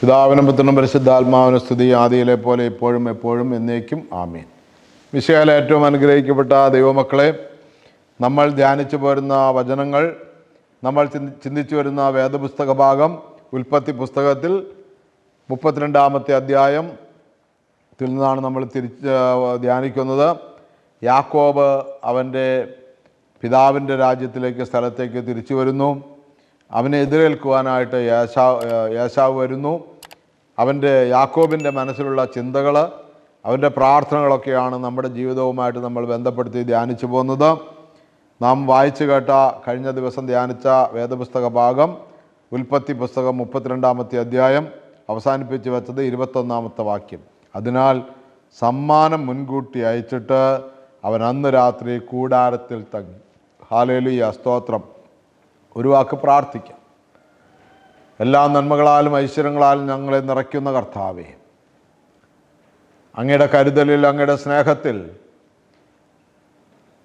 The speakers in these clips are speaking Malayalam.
പിതാവിനും പുത്രനും പരിശുദ്ധാത്മാവിനും സ്തുതി ആദിയിലെ പോലെ ഇപ്പോഴും എപ്പോഴും എന്നേക്കും ആമീൻ. വിശയാല ഏറ്റവും അനുഗ്രഹിക്കപ്പെട്ട ദൈവമക്കളെ നമ്മൾ ധ്യാനിച്ചു പോരുന്ന വചനങ്ങൾ നമ്മൾ ചിന്തിച്ചു വരുന്ന വേദപുസ്തക ഭാഗം ഉൽപ്പത്തി പുസ്തകത്തിൽ മുപ്പത്തിരണ്ടാമത്തെ അധ്യായം ത്തിൽ നിന്നാണ് നമ്മൾ തിരിച്ച് ധ്യാനിക്കുന്നത്. യാക്കോബ് അവന്റെ പിതാവിന്റെ രാജ്യത്തിലേക്ക് സ്ഥലത്തേക്ക് തിരിച്ചു വരുന്നു. അവനെ എതിരേൽക്കുവാനായിട്ട് യേശാവ് യേശാവ് വരുന്നു. അവന്റെ യാക്കോബിന്റെ മനസ്സിലുള്ള ചിന്തകൾ അവന്റെ പ്രാർത്ഥനകളൊക്കെയാണ് നമ്മുടെ ജീവിതവുമായിട്ട് നമ്മൾ ബന്ധപ്പെടുത്തി ധ്യാനിച്ചു പോകുന്നത്. നാം വായിച്ചു കേട്ട കഴിഞ്ഞ ദിവസം ധ്യാനിച്ച വേദപുസ്തക ഭാഗം ഉൽപ്പത്തി പുസ്തകം മുപ്പത്തിരണ്ടാമത്തെ അധ്യായം അവസാനിപ്പിച്ച് വെച്ചത് ഇരുപത്തൊന്നാമത്തെ വാക്യം. അതിനാൽ സമ്മാനം മുൻകൂട്ടി അയച്ചിട്ട് അവൻ അന്ന് രാത്രി കൂടാരത്തിൽ തങ്ങി. ഹാലേലി സ്തോത്രം. ഒരു വാക്ക് പ്രാർത്ഥിക്കാം. എല്ലാ നന്മകളാലും ഐശ്വര്യങ്ങളാലും ഞങ്ങളെ നിറയ്ക്കുന്ന കർത്താവേ. അങ്ങയുടെ കരുതലിൽ അങ്ങയുടെ സ്നേഹത്തിൽ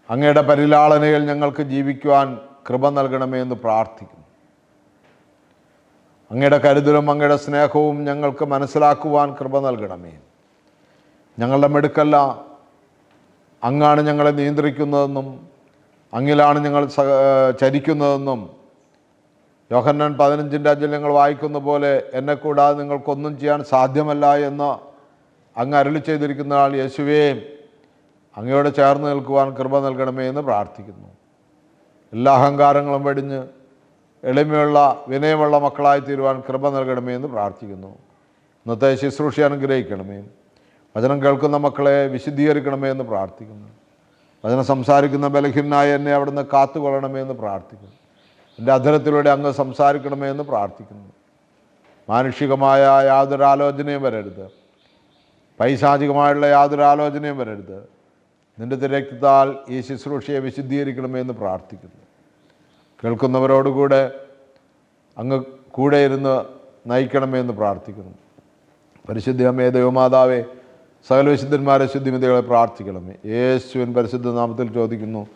അങ്ങയുടെ പരിലാളനയിൽ ഞങ്ങൾക്ക് ജീവിക്കുവാൻ കൃപ നൽകണമേ എന്ന് പ്രാർത്ഥിക്കുന്നു. അങ്ങയുടെ കരുതലും അങ്ങയുടെ സ്നേഹവും ഞങ്ങൾക്ക് മനസ്സിലാക്കുവാൻ കൃപ നൽകണമേ. ഞങ്ങളുടെ മെടുക്കല്ല. അങ്ങാണ് ഞങ്ങളെ നിയന്ത്രിക്കുന്നതെന്നും അങ്ങിലാണ് ഞങ്ങൾ ചരിക്കുന്നതെന്നും യോഹന്നാൻ പതിനഞ്ചിന്റെ അഞ്ചിൽ നിങ്ങൾ വായിക്കുന്ന പോലെ എന്നെ കൂടാതെ നിങ്ങൾക്കൊന്നും ചെയ്യാൻ സാധ്യമല്ല എന്ന് അങ്ങ് അരുളി ചെയ്തിരിക്കുന്ന ആൾ യേശുവേ അങ്ങയോട് ചേർന്ന് നിൽക്കുവാൻ കൃപ നൽകണമേ എന്ന് പ്രാർത്ഥിക്കുന്നു. എല്ലാ അഹങ്കാരങ്ങളും വെടിഞ്ഞ് എളിമയുള്ള വിനയമുള്ള മക്കളായി തീരുവാൻ കൃപ നൽകണമേ എന്ന് പ്രാർത്ഥിക്കുന്നു. ഇന്നത്തെ ശുശ്രൂഷ അനുഗ്രഹിക്കണമേ. വചനം കേൾക്കുന്ന മക്കളെ വിശുദ്ധീകരിക്കണമേ എന്ന് പ്രാർത്ഥിക്കുന്നു. വചനം സംസാരിക്കുന്ന ബലഹീനായ എന്നെ അവിടുന്ന് കാത്തുകൊള്ളണമേ എന്ന് പ്രാർത്ഥിക്കുന്നു. എന്റെ അധരത്തിലൂടെ അങ്ങ് സംസാരിക്കണമേ എന്ന് പ്രാർത്ഥിക്കുന്നു. മാനുഷികമായ യാതൊരു ആലോചനയും വരരുത്. പൈശാചികമായുള്ള യാതൊരു ആലോചനയും വരരുത്. നിന്റെ തിരക്താൽ ഈ ശുശ്രൂഷയെ വിശുദ്ധീകരിക്കണമേ എന്ന് പ്രാർത്ഥിക്കുന്നു. കേൾക്കുന്നവരോടുകൂടെ അങ്ങ് കൂടെ ഇരുന്ന് നയിക്കണമേ എന്ന് പ്രാർത്ഥിക്കുന്നു. പരിശുദ്ധ അമ്മേ ദൈവമാതാവേ സകല വിശുദ്ധന്മാരെ ശുദ്ധിമതികളെ പ്രാർത്ഥിക്കണമേ. യേശുവിൻ പരിശുദ്ധ നാമത്തിൽ ചോദിക്കുന്നു.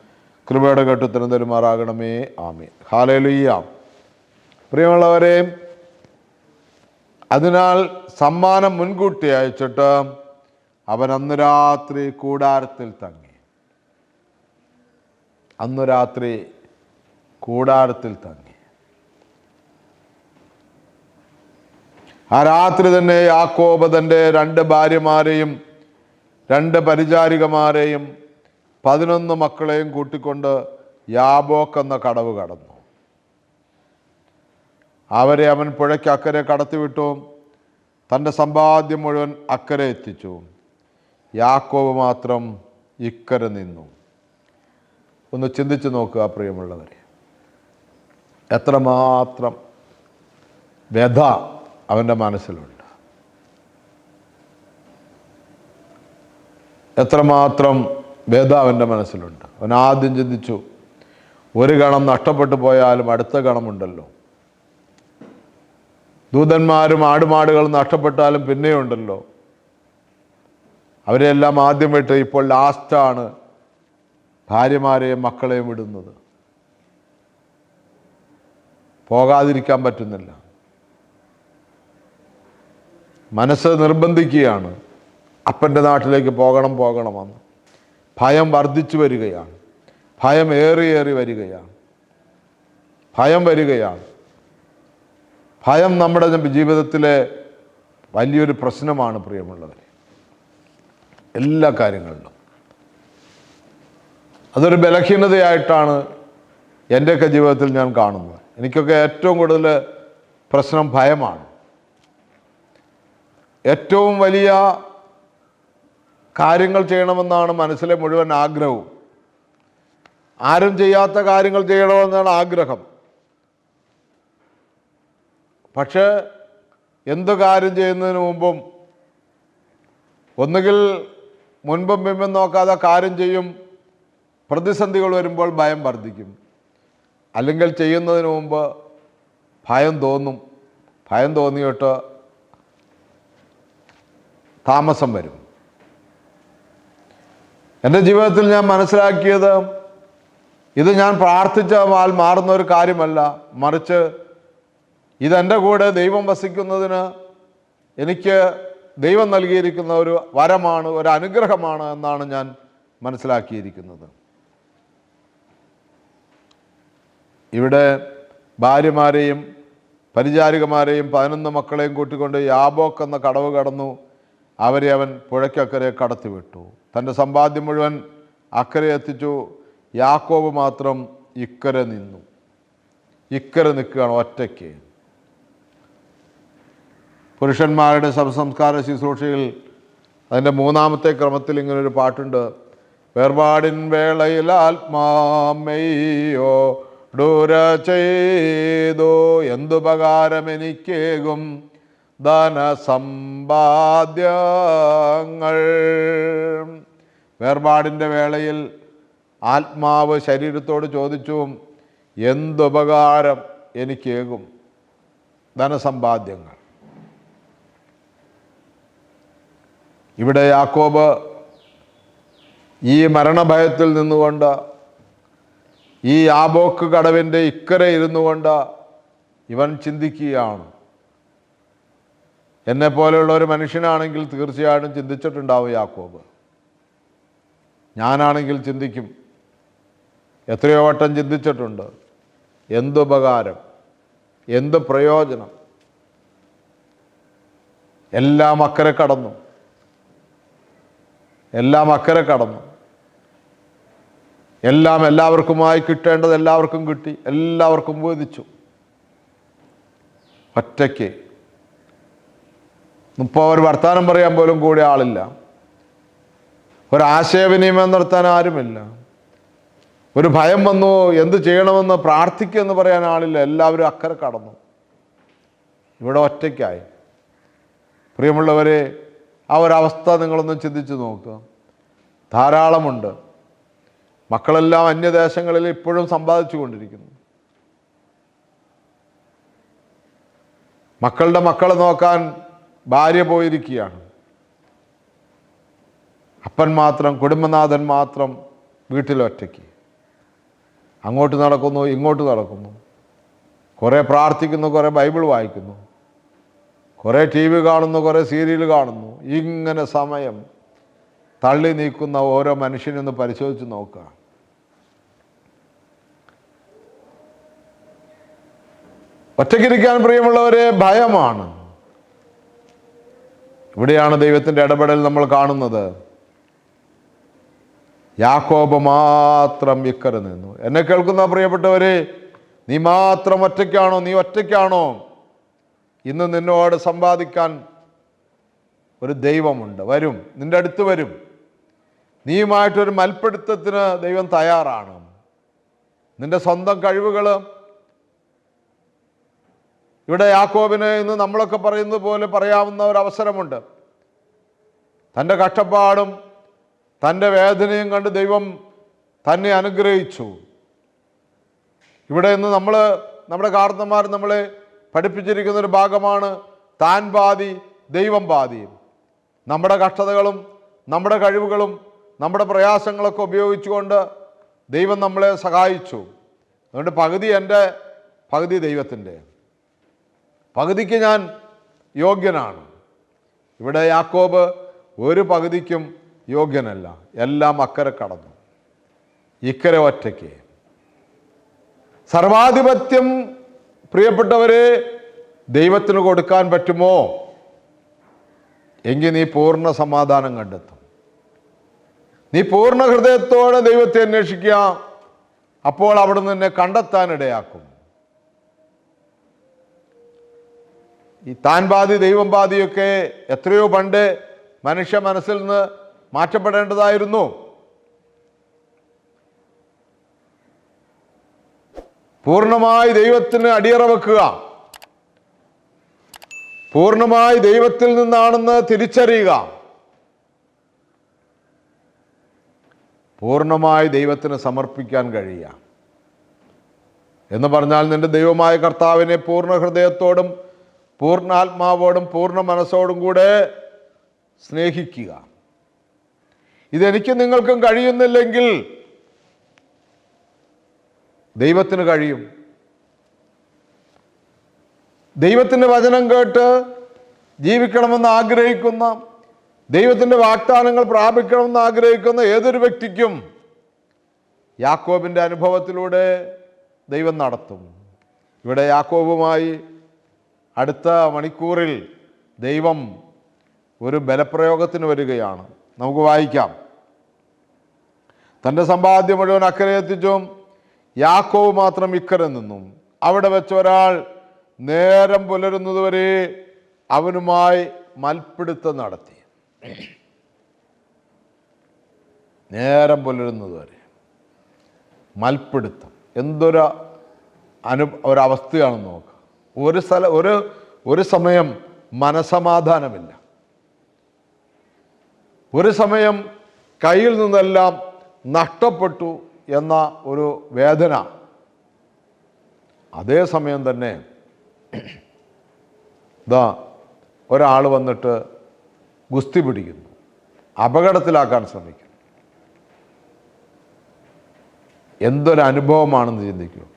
കൃപയുടെ കെട്ടുത്തരം തരുമാറാകണമേ. ആമേ ഹാലലുയ്യ പ്രിയമുള്ളവരെ അതിനാൽ സമ്മാനം മുൻകൂട്ടി അയച്ചിട്ട് അവൻ അന്ന് രാത്രി കൂടാരത്തിൽ തങ്ങി. അന്ന് രാത്രി കൂടാരത്തിൽ തങ്ങി. ആ രാത്രി തന്നെ യാക്കോബ് തന്റെ രണ്ട് ഭാര്യമാരെയും രണ്ട് പരിചാരികമാരെയും പതിനൊന്ന് മക്കളെയും കൂട്ടിക്കൊണ്ട് യാബോക്ക് എന്ന കടവ് കടന്നു. അവരെ അവൻ പുഴയ്ക്ക് അക്കരെ കടത്തിവിട്ടു. തന്റെ സമ്പാദ്യം മുഴുവൻ അക്കരെ എത്തിച്ചു. യാക്കോവ് മാത്രം ഇക്കരെ നിന്നു. ഒന്ന് ചിന്തിച്ച് നോക്കുക പ്രിയമുള്ളവരെ. എത്രമാത്രം വ്യഥ അവന്റെ മനസ്സിലുണ്ട്. എത്രമാത്രം വ്യഥ അവന്റെ മനസ്സിലുണ്ട്. അവൻ ആദ്യം ചിന്തിച്ചു ഒരു ഗണം നഷ്ടപ്പെട്ടു പോയാലും അടുത്ത ഗണമുണ്ടല്ലോ. ദൂതന്മാരും ആടുമാടുകളും നഷ്ടപ്പെട്ടാലും പിന്നെയുണ്ടല്ലോ അവരെല്ലാം ആദ്യം വിട്ട് ഇപ്പോൾ ലാസ്റ്റാണ് ഭാര്യമാരെയും മക്കളെയും വിടുന്നത്. പോകാതിരിക്കാൻ പറ്റുന്നില്ല. മനസ്സ് നിർബന്ധിക്കുകയാണ്. അപ്പന്റെ നാട്ടിലേക്ക് പോകണം പോകണമെന്ന്. ഭയം വർദ്ധിച്ചു വരികയാണ്. ഭയം ഏറി ഏറി വരികയാണ്. ഭയം വരികയാണ്. ഭയം നമ്മുടെ ജീവിതത്തിലെ വലിയൊരു പ്രശ്നമാണ് പ്രിയമുള്ളവർ എല്ലാ കാര്യങ്ങളിലും. അതൊരു ബലഹീനതയായിട്ടാണ് എന്റെയൊക്കെ ജീവിതത്തിൽ ഞാൻ കാണുന്നത്. എനിക്കൊക്കെ ഏറ്റവും കൂടുതൽ പ്രശ്നം ഭയമാണ്. ഏറ്റവും വലിയ കാര്യങ്ങൾ ചെയ്യണമെന്നാണ് മനസ്സിലെ മുഴുവൻ ആഗ്രഹവും. ആരും ചെയ്യാത്ത കാര്യങ്ങൾ ചെയ്യണമെന്നാണ് ആഗ്രഹം. പക്ഷേ എന്ത് കാര്യം ചെയ്യുന്നതിന് മുമ്പും ഒന്നുകിൽ മുൻപും പിമ്പും നോക്കാതെ കാര്യം ചെയ്യും പ്രതിസന്ധികൾ വരുമ്പോൾ ഭയം വർദ്ധിക്കും. അല്ലെങ്കിൽ ചെയ്യുന്നതിന് മുമ്പ് ഭയം തോന്നും. ഭയം തോന്നിയിട്ട് താമസം വരും. എന്റെ ജീവിതത്തിൽ ഞാൻ മനസ്സിലാക്കിയത് ഇത് ഞാൻ പ്രാർത്ഥിച്ചാൽ മാറുന്ന ഒരു കാര്യമല്ല. മറിച്ച് ഇതെന്റെ കൂടെ ദൈവം വസിക്കുന്നതിന് എനിക്ക് ദൈവം നൽകിയിരിക്കുന്ന ഒരു വരമാണ് ഒരു അനുഗ്രഹമാണ് എന്നാണ് ഞാൻ മനസ്സിലാക്കിയിരിക്കുന്നത്. ഇവിടെ ഭാര്യമാരെയും പരിചാരികമാരെയും പതിനൊന്ന് മക്കളെയും കൂട്ടിക്കൊണ്ട് യാബോക്ക് എന്ന കടവ് കടന്നു. അവരെ അവൻ പുഴയ്ക്കക്കരെ കടത്തിവിട്ടു. തന്റെ സമ്പാദ്യം മുഴുവൻ അക്കരെ എത്തിച്ചു. യാക്കോബ് മാത്രം ഇക്കരെ നിന്നു. ഇക്കരെ നിൽക്കുകയാണ് ഒറ്റയ്ക്ക്. പുരുഷന്മാരുടെ ശവസംസ്കാര ശുശ്രൂഷയിൽ അതിന്റെ മൂന്നാമത്തെ ക്രമത്തിൽ ഇങ്ങനൊരു പാട്ടുണ്ട്. വേർപാടിൻ വേളയിൽ ആത്മാമയോ ഡൂര ചെയ്തു. എന്തുപകാരം എനിക്കേകും ധനസമ്പാദ്യങ്ങൾ വേർപാടിന്റെ വേളയിൽ ആത്മാവ് ശരീരത്തോട് ചോദിച്ചു എന്തുപകാരം എനിക്കേകും ധനസമ്പാദ്യങ്ങൾ? ഇവിടെ യാക്കോബ് ഈ മരണഭയത്തിൽ നിന്നുകൊണ്ട് ഈ ആബോക്ക് കടവിന്റെ ഇക്കരെ ഇരുന്നു കൊണ്ട് ഇവൻ ചിന്തിക്കുകയാണ്. എന്നെ പോലെയുള്ള ഒരു മനുഷ്യനാണെങ്കിൽ തീർച്ചയായിട്ടും ചിന്തിച്ചിട്ടുണ്ടാവും യാക്കോബ്. ഞാനാണെങ്കിൽ ചിന്തിക്കും. എത്രയോ വട്ടം ചിന്തിച്ചിട്ടുണ്ട്. എന്തുപകാരം എന്ത് പ്രയോജനം? എല്ലാം അക്കരെ കടന്നു. എല്ലാം അക്കരെ കടന്നു. എല്ലാം എല്ലാവർക്കുമായി കിട്ടേണ്ടത് എല്ലാവർക്കും കിട്ടി. എല്ലാവർക്കും ബോധിച്ചു. ഒറ്റയ്ക്ക് ഇപ്പോൾ ഒരു വർത്തമാനം പറയാൻ പോലും കൂടെ ആളില്ല. ഒരാശയവിനിമയം നടത്താൻ ആരുമില്ല. ഒരു ഭയം വന്നു എന്ത് ചെയ്യണമെന്ന് പ്രാർത്ഥിക്കുമെന്ന് പറയാൻ ആളില്ല. എല്ലാവരും അക്കരെ കടന്നു. ഇവിടെ ഒറ്റയ്ക്കായി. പ്രിയമുള്ളവരെ ആ ഒരവസ്ഥ നിങ്ങളൊന്ന് ചിന്തിച്ച് നോക്കുക. ധാരാളമുണ്ട്. മക്കളെല്ലാം അന്യദേശങ്ങളിൽ ഇപ്പോഴും സമ്പാദിച്ചു കൊണ്ടിരിക്കുന്നു. മക്കളുടെ മക്കളെ നോക്കാൻ ഭാര്യ പോയിരിക്കുകയാണ്. അപ്പൻ മാത്രം കുടുംബനാഥൻ മാത്രം വീട്ടിലൊറ്റയ്ക്ക് അങ്ങോട്ട് നടക്കുന്നു ഇങ്ങോട്ട് നടക്കുന്നു. കുറേ പ്രാർത്ഥിക്കുന്നു കുറേ ബൈബിൾ വായിക്കുന്നു. കുറേ ടി വി കാണുന്നു കുറേ സീരിയൽ കാണുന്നു. ഇങ്ങനെ സമയം തള്ളി നീക്കുന്ന ഓരോ മനുഷ്യനൊന്ന് പരിശോധിച്ച് നോക്കുക. ഒറ്റയ്ക്കിരിക്കാൻ പ്രിയമുള്ളവരെ ഭയമാണ്. ഇവിടെയാണ് ദൈവത്തിന്റെ ഇടപെടൽ നമ്മൾ കാണുന്നത്. യാക്കോബ് മാത്രം ഇക്കരെ നിന്നു. എന്നെ കേൾക്കുന്ന പ്രിയപ്പെട്ടവരെ നീ മാത്രം ഒറ്റയ്ക്കാണോ? നീ ഒറ്റയ്ക്കാണോ? ഇന്ന് നിന്നോട് സമ്പാദിക്കാൻ ഒരു ദൈവമുണ്ട്. വരും. നിന്റെ അടുത്ത് വരും. നീയുമായിട്ടൊരു മൽപ്പിടുത്തത്തിന് ദൈവം തയ്യാറാണ്. നിന്റെ സ്വന്തം കഴിവുകൾ ഇവിടെ യാക്കോബിന് ഇന്ന് നമ്മളൊക്കെ പറയുന്നത് പോലെ പറയാവുന്ന ഒരു അവസരമുണ്ട്. തന്റെ കഷ്ടപ്പാടും തന്റെ വേദനയും കണ്ട് ദൈവം തന്നെ അനുഗ്രഹിച്ചു. ഇവിടെ ഇന്ന് നമ്മൾ നമ്മുടെ കാർന്നന്മാർ നമ്മളെ പഠിപ്പിച്ചിരിക്കുന്ന ഒരു ഭാഗമാണ് താൻ പാതി ദൈവം പാതി നമ്മുടെ കഷ്ടതകളും നമ്മുടെ കഴിവുകളും നമ്മുടെ പ്രയാസങ്ങളൊക്കെ ഉപയോഗിച്ചുകൊണ്ട് ദൈവം നമ്മളെ സഹായിച്ചു. അതുകൊണ്ട് പകുതി എന്റെ പകുതി ദൈവത്തിന്റെ. പകുതിക്ക് ഞാൻ യോഗ്യനാണ്. ഇവിടെ യാക്കോബ് ഒരു പകുതിക്കും യോഗ്യനല്ല. എല്ലാം അക്കരെ കടന്നു. ഇക്കരെ ഒറ്റയ്ക്ക്. സർവാധിപത്യം പ്രിയപ്പെട്ടവരെ ദൈവത്തിന് കൊടുക്കാൻ പറ്റുമോ? എങ്കിൽ നീ പൂർണ സമാധാനം കണ്ടെത്തും. നീ പൂർണ ഹൃദയത്തോടെ ദൈവത്തെ അന്വേഷിക്കുക. അപ്പോൾ അവിടെ നിന്നെ കണ്ടെത്താനിടയാക്കും. ഈ താൻ ബാധി ദൈവം ബാധിയൊക്കെ എത്രയോ പണ്ട് മനുഷ്യ മനസ്സിൽ നിന്ന് മാറ്റപ്പെടേണ്ടതായിരുന്നു. പൂർണമായി ദൈവത്തിന് അടിയറ വെക്കുക. പൂർണമായി ദൈവത്തിൽ നിന്നാണെന്ന് തിരിച്ചറിയുക. പൂർണമായി ദൈവത്തിന് സമർപ്പിക്കാൻ കഴിയുക. എന്ന് പറഞ്ഞാൽ നിന്റെ ദൈവമായ കർത്താവിനെ പൂർണ ഹൃദയത്തോടും പൂർണ ആത്മാവോടും പൂർണ മനസ്സോടും കൂടെ സ്നേഹിക്കുക. ഇതെനിക്ക് നിങ്ങൾക്കും കഴിയുന്നില്ലെങ്കിൽ ദൈവത്തിന് കഴിയും. ദൈവത്തിന്റെ വചനം കേട്ട് ജീവിക്കണമെന്ന് ആഗ്രഹിക്കുന്ന ദൈവത്തിന്റെ വാഗ്ദാനങ്ങൾ പ്രാപിക്കണമെന്ന് ആഗ്രഹിക്കുന്ന ഏതൊരു വ്യക്തിക്കും യാക്കോബിന്റെ അനുഭവത്തിലൂടെ ദൈവം നടത്തും. ഇവിടെ യാക്കോബുമായി അടുത്ത മണിക്കൂറിൽ ദൈവം ഒരു ബലപ്രയോഗത്തിന് വരികയാണ്. നമുക്ക് വായിക്കാം. തന്റെ സമ്പാദ്യം മുഴുവൻ അക്കരെ എത്തിച്ചും യാക്കോവ് മാത്രം ഇക്കരെ നിന്നും. അവിടെ വെച്ച് ഒരാൾ നേരം പുലരുന്നതുവരെ അവനുമായി മൽപ്പിടുത്തം നടത്തി. നേരം പുലരുന്നതുവരെ മൽപ്പിടുത്തം എന്തൊരു അനു ഒരവസ്ഥയാണെന്ന് നോക്കുക ഒരു സ്ഥല ഒരു ഒരു സമയം മനസമാധാനമില്ല. ഒരു സമയം കയ്യിൽ നിന്നെല്ലാം നഷ്ടപ്പെട്ടു എന്ന ഒരു വേദന. അതേ സമയം തന്നെ ഇതാ ഒരാൾ വന്നിട്ട് ഗുസ്തി പിടിക്കുന്നു. അപകടത്തിലാക്കാൻ ശ്രമിക്കുന്നു. എന്തൊരനുഭവമാണെന്ന് ചിന്തിക്കൂ.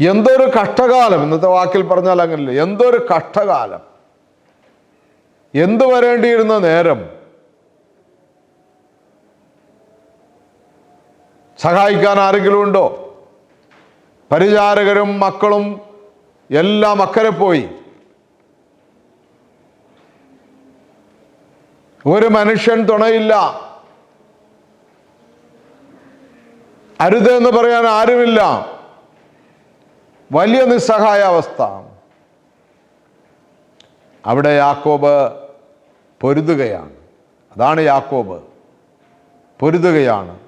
എന്തൊരു കഷ്ടകാലം ഇന്നത്തെ വാക്കിൽ പറഞ്ഞാൽ അങ്ങനല്ലേ എന്തൊരു കഷ്ടകാലം. എന്തു വരേണ്ടിയിരുന്ന നേരം? സഹായിക്കാൻ ആരെങ്കിലും ഉണ്ടോ? പരിചാരകരും മക്കളും എല്ലാം അക്കരെ പോയി. ഒരു മനുഷ്യൻ തുണയില്ല. അരുത് എന്ന് പറയാൻ ആരുമില്ല. വലിയ നിസ്സഹായ അവസ്ഥ അവിടെ യാക്കോബ് പൊരുതുകയാണ്. അതാണ് യാക്കോബ്. പൊരുതുകയാണ്.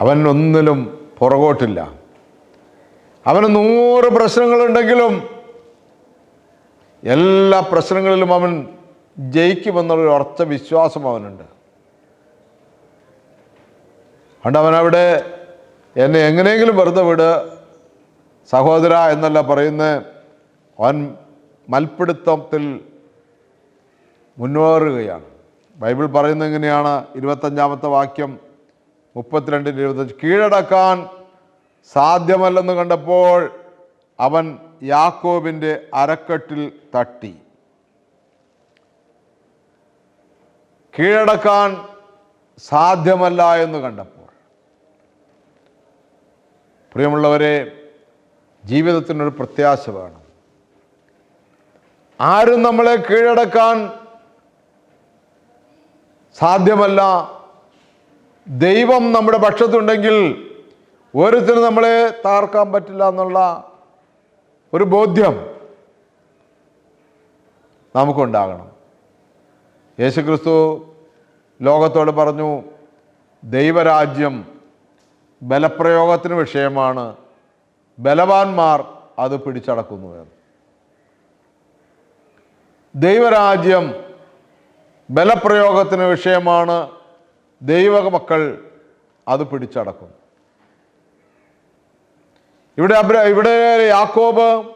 അവൻ ഒന്നിലും പുറകോട്ടില്ല. അവന് നൂറ് പ്രശ്നങ്ങളുണ്ടെങ്കിലും എല്ലാ പ്രശ്നങ്ങളിലും അവൻ ജയിക്കുമെന്നുള്ളൊരു ഉറച്ച വിശ്വാസം അവനുണ്ട്. അതുകൊണ്ട് അവനവിടെ എന്നെ എങ്ങനെയെങ്കിലും വെറുതെ വിട്. സഹോദര എന്നല്ല പറയുന്ന. അവൻ മൽപ്പിടുത്തത്തിൽ മുന്നേറുകയാണ്. ബൈബിൾ പറയുന്നത് എങ്ങനെയാണ്? ഇരുപത്തഞ്ചാമത്തെ വാക്യം മുപ്പത്തിരണ്ടിന് ഇരുപത്തഞ്ച്. കീഴടക്കാൻ സാധ്യമല്ലെന്ന് കണ്ടപ്പോൾ അവൻ യാക്കോബിന്റെ അരക്കെട്ടിൽ തട്ടി. കീഴടക്കാൻ സാധ്യമല്ല എന്ന് കണ്ടപ്പോൾ പ്രിയമുള്ളവരെ ജീവിതത്തിനൊരു പ്രത്യാശ വേണം. ആരും നമ്മളെ കീഴടക്കാൻ സാധ്യമല്ല. ദൈവം നമ്മുടെ പക്ഷത്തുണ്ടെങ്കിൽ ഓരോരുത്തരും നമ്മളെ താർക്കാൻ പറ്റില്ല എന്നുള്ള ഒരു ബോധ്യം നമുക്കുണ്ടാകണം. യേശുക്രിസ്തു ലോകത്തോട് പറഞ്ഞു ദൈവരാജ്യം ബലപ്രയോഗത്തിന് വിഷയമാണ്. ബലവാന്മാർ അത് പിടിച്ചടക്കുന്നു എന്ന്. ദൈവരാജ്യം ബലപ്രയോഗത്തിന് വിഷയമാണ്. ദൈവ മക്കൾ അത് പിടിച്ചടക്കുന്നു. ഇവിടെ ഇവിടെ യാക്കോബ്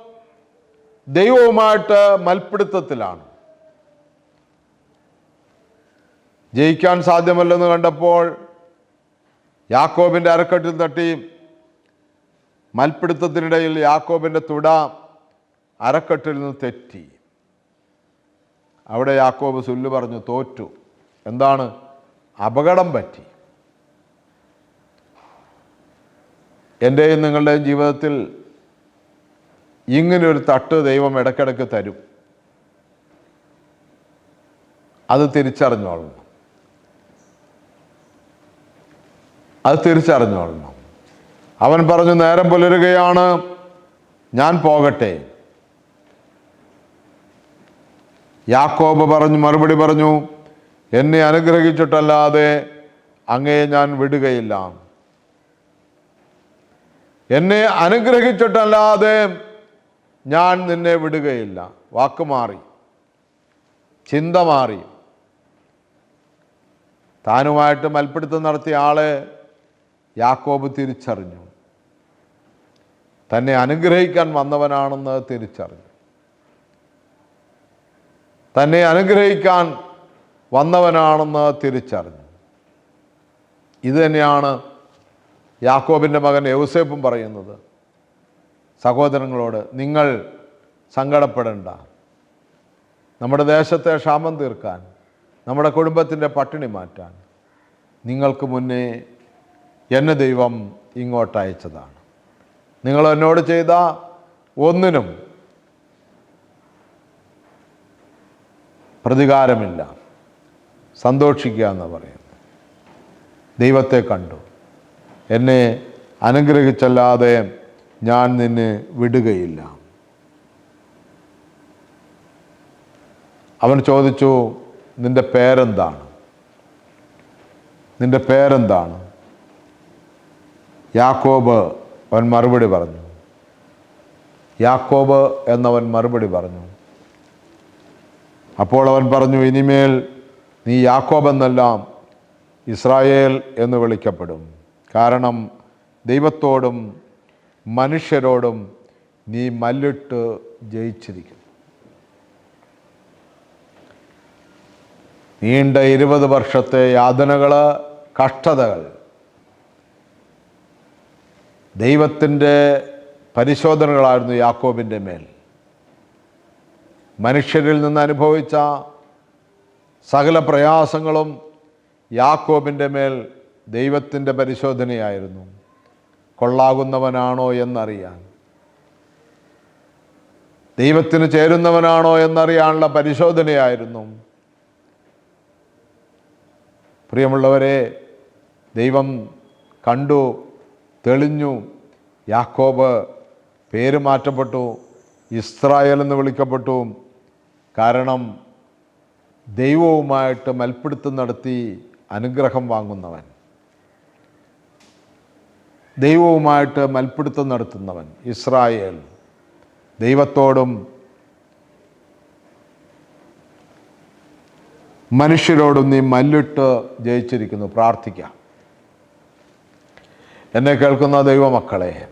ദൈവവുമായിട്ട് മൽപ്പിടുത്തത്തിലാണ് ജയിക്കാൻ സാധ്യമല്ലെന്ന് കണ്ടപ്പോൾ യാക്കോബിന്റെ അരക്കെട്ടിൽ തട്ടി മൽപ്പിടുത്തത്തിനിടയിൽ യാക്കോബിന്റെ തുട അരക്കെട്ടിൽ നിന്ന് തെറ്റി. അവിടെ യാക്കോബ് സുല്ലു പറഞ്ഞു തോറ്റു. എന്താണ്? അപകടം പറ്റി. എന്റെയും നിങ്ങളുടെയും ജീവിതത്തിൽ ഇങ്ങനൊരു തട്ട് ദൈവം ഇടയ്ക്കിടയ്ക്ക് തരും. അത് തിരിച്ചറിഞ്ഞോളണം. അത് തിരിച്ചറിഞ്ഞോളണം. അവൻ പറഞ്ഞു നേരം പുലരുകയാണ് ഞാൻ പോകട്ടെ. യാക്കോബ് പറഞ്ഞു മറുപടി പറഞ്ഞു എന്നെ അനുഗ്രഹിച്ചിട്ടല്ലാതെ അങ്ങയെ ഞാൻ വിടുകയില്ല. എന്നെ അനുഗ്രഹിച്ചിട്ടല്ലാതെ ഞാൻ നിന്നെ വിടുകയില്ല. വാക്ക് മാറി. ചിന്ത മാറി. താനുമായിട്ട് മൽപ്പിടുത്തം നടത്തിയ ആളെ യാക്കോബ് തിരിച്ചറിഞ്ഞു. തന്നെ അനുഗ്രഹിക്കാൻ വന്നവനാണെന്ന് തിരിച്ചറിഞ്ഞു. തന്നെ അനുഗ്രഹിക്കാൻ വന്നവനാണെന്ന് തിരിച്ചറിഞ്ഞു. ഇത് തന്നെയാണ് യാക്കോബിന്റെ മകൻ യൗസേപ്പും പറയുന്നത്. സഹോദരങ്ങളോട് നിങ്ങൾ സങ്കടപ്പെടേണ്ട. നമ്മുടെ ദേശത്തെ ക്ഷാമം തീർക്കാൻ നമ്മുടെ കുടുംബത്തിന്റെ പട്ടിണി മാറ്റാൻ. നിങ്ങൾക്ക് മുന്നേ എന്നെ ദൈവം ഇങ്ങോട്ട് അയച്ചതാണ്. നിങ്ങൾ എന്നോട് ചെയ്ത ഒന്നിനും പ്രതികാരമില്ല. സന്തോഷിക്കുക എന്ന് പറയുന്നു. ദൈവത്തെ കണ്ടു. എന്നെ അനുഗ്രഹിച്ചല്ലാതെ ഞാൻ നിന്നെ വിടുകയില്ല. അവൻ ചോദിച്ചു നിന്റെ പേരെന്താണ്? നിന്റെ പേരെന്താണ്? യാക്കോബ് അവൻ മറുപടി പറഞ്ഞു. യാക്കോബ് എന്നവൻ മറുപടി പറഞ്ഞു. അപ്പോൾ അവൻ പറഞ്ഞു ഇനിമേൽ നീ യാക്കോബ് എന്നെല്ലാം ഇസ്രായേൽ എന്ന് വിളിക്കപ്പെടും. കാരണം ദൈവത്തോടും മനുഷ്യരോടും നീ മല്ലിട്ട് ജയിച്ചിരിക്കുന്നു നീണ്ട ഇരുപത് വർഷത്തെ യാതനകൾ കഷ്ടതകൾ ദൈവത്തിന്റെ പരിശോധനകളായിരുന്നു യാക്കോബിന്റെ മേൽ. മനുഷ്യരിൽ നിന്ന് അനുഭവിച്ച സകല പ്രയാസങ്ങളും യാക്കോബിന്റെ മേൽ ദൈവത്തിന്റെ പരിശോധനയായിരുന്നു. കൊള്ളാകുന്നവനാണോ എന്നറിയാൻ. ദൈവത്തിന് ചേരുന്നവനാണോ എന്നറിയാനുള്ള പരിശോധനയായിരുന്നു. പ്രിയമുള്ളവരെ ദൈവം കണ്ടു തെളിഞ്ഞു. യാക്കോബ് പേര് മാറ്റപ്പെട്ടു. ഇസ്രായേൽ എന്ന് വിളിക്കപ്പെട്ടു. കാരണം ദൈവവുമായിട്ട് മൽപ്പിടുത്തം നടത്തി അനുഗ്രഹം വാങ്ങുന്നവൻ. ദൈവവുമായിട്ട് മൽപ്പിടുത്തം നടത്തുന്നവൻ ഇസ്രായേൽ. ദൈവത്തോടും മനുഷ്യരോടും നീ മല്ലിട്ട് ജയിച്ചിരിക്കുന്നു. പ്രാർത്ഥിക്കാം. എന്നെ കേൾക്കുന്ന ദൈവമക്കളെ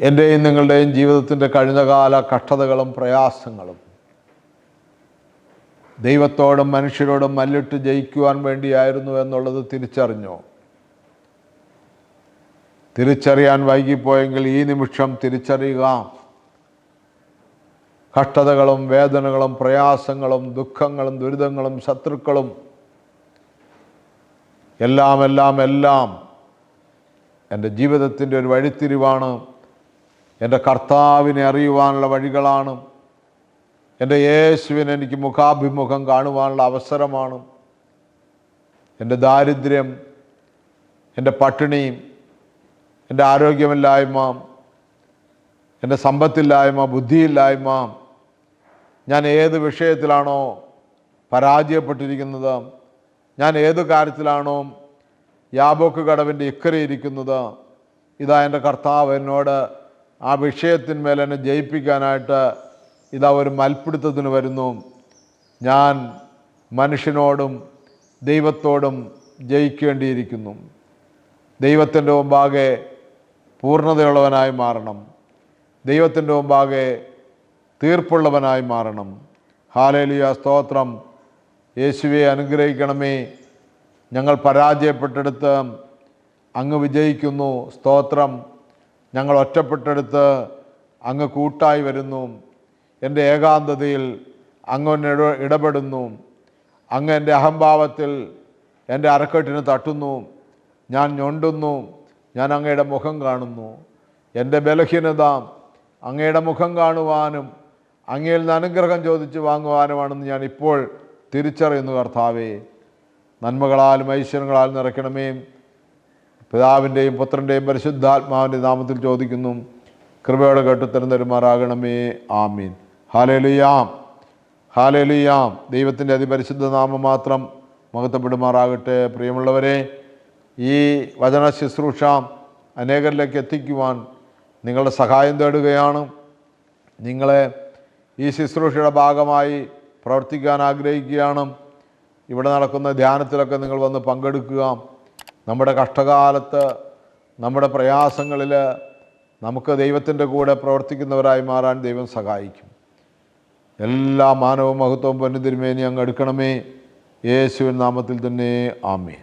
എന്റെയും നിങ്ങളുടെയും ജീവിതത്തിന്റെ കഴിഞ്ഞകാല കഷ്ടതകളും പ്രയാസങ്ങളും ദൈവത്തോടും മനുഷ്യരോടും മല്ലിട്ട് ജയിക്കുവാൻ വേണ്ടിയായിരുന്നു എന്നുള്ളത് തിരിച്ചറിഞ്ഞോ? തിരിച്ചറിയാൻ വൈകിപ്പോയെങ്കിൽ ഈ നിമിഷം തിരിച്ചറിയുക. കഷ്ടതകളും വേദനകളും പ്രയാസങ്ങളും ദുഃഖങ്ങളും ദുരിതങ്ങളും ശത്രുക്കളും എല്ലാം എല്ലാം എല്ലാം എന്റെ ജീവിതത്തിന്റെ ഒരു വഴിത്തിരിവാണ്. എന്റെ കർത്താവിനെ അറിയുവാനുള്ള വഴികളാണ്. എന്റെ യേശുവിനെ എനിക്ക് മുഖാഭിമുഖം കാണുവാനുള്ള അവസരമാണ്. എന്റെ ദാരിദ്ര്യം എന്റെ പട്ടിണി എന്റെ ആരോഗ്യമില്ലായ്മ എന്റെ സമ്പത്തില്ലായ്മ ബുദ്ധിയില്ലായ്മ ഞാൻ ഏത് വിഷയത്തിലാണോ പരാജയപ്പെട്ടിരിക്കുന്നത് ഞാൻ ഏത് കാര്യത്തിലാണോ യാബോക്ക് കടവിന്റെ ഇക്കരെ ഇരിക്കുന്നത് ഇതാ എന്റെ കർത്താവ് എന്നോട് ആ വിഷയത്തിന്മേൽ എന്നെ ജയിപ്പിക്കാനായിട്ട് ഇതാ ഒരു മൽപ്പിടുത്തത്തിന് വരുന്നു. ഞാൻ മനുഷ്യനോടും ദൈവത്തോടും ജയിക്കേണ്ടിയിരിക്കുന്നു. ദൈവത്തിന്റെ മുമ്പാകെ പൂർണതയുള്ളവനായി മാറണം. ദൈവത്തിന്റെ മുമ്പാകെ തീർപ്പുള്ളവനായി മാറണം. ഹാലേലിയ സ്തോത്രം. യേശുവെ അനുഗ്രഹിക്കണമേ. ഞങ്ങൾ പരാജയപ്പെട്ടെടുത്ത് അങ്ങ് വിജയിക്കുന്നു. സ്തോത്രം. ഞങ്ങൾ ഒറ്റപ്പെട്ടെടുത്ത് അങ്ങ് കൂട്ടായി വരുന്നു. എന്റെ ഏകാന്തതയിൽ അങ്ങ് ഇടപെടുന്നു. അങ്ങ് എന്റെ അഹംഭാവത്തിൽ എന്റെ അരക്കെട്ടിന് തട്ടുന്നു. ഞാൻ ഞൊണ്ടുന്നു. ഞാൻ അങ്ങയുടെ മുഖം കാണുന്നു. എന്റെ ബലഹീനത അങ്ങയുടെ മുഖം കാണുവാനും അങ്ങയിൽ നിന്ന് അനുഗ്രഹം ചോദിച്ച് വാങ്ങുവാനുമാണെന്ന് ഞാൻ ഇപ്പോൾ തിരിച്ചറിയുന്നു കർത്താവേ. നന്മകളാലും ഐശ്വര്യങ്ങളാലും നിറയ്ക്കണമേ. പിതാവിന്റെയും പുത്രന്റെയും പരിശുദ്ധാത്മാവിന്റെ നാമത്തിൽ ചോദിക്കുന്നു. കൃപയോടെ കേട്ടുത്തരം തരുമാറാകണമേ ആമീൻ. ഹാലേലുയാം ഹാലേലുയാം ദൈവത്തിന്റെ അതിപരിശുദ്ധ നാമം മാത്രം മഹത്വപ്പെടുമാറാകട്ടെ. പ്രിയമുള്ളവരെ ഈ വചന ശുശ്രൂഷ അനേകരിലേക്ക് എത്തിക്കുവാൻ നിങ്ങളുടെ സഹായം തേടുകയാണ്. നിങ്ങളെ ഈ ശുശ്രൂഷയുടെ ഭാഗമായി പ്രവർത്തിക്കാൻ ആഗ്രഹിക്കുകയാണ്. ഇവിടെ നടക്കുന്ന ധ്യാനത്തിലൊക്കെ നിങ്ങൾ വന്ന് പങ്കെടുക്കുക. നമ്മുടെ കഷ്ടകാലത്ത് നമ്മുടെ പ്രയാസങ്ങളിൽ നമുക്ക് ദൈവത്തിന്റെ കൂടെ പ്രവർത്തിക്കുന്നവരായി മാറാൻ ദൈവം സഹായിക്കും. എല്ലാ മാനവ മഹത്വവും പൊന്നുതിരുമേനി അങ്ങ് എടുക്കണമേ. യേശുവിൻ നാമത്തിൽ തന്നെ ആമേ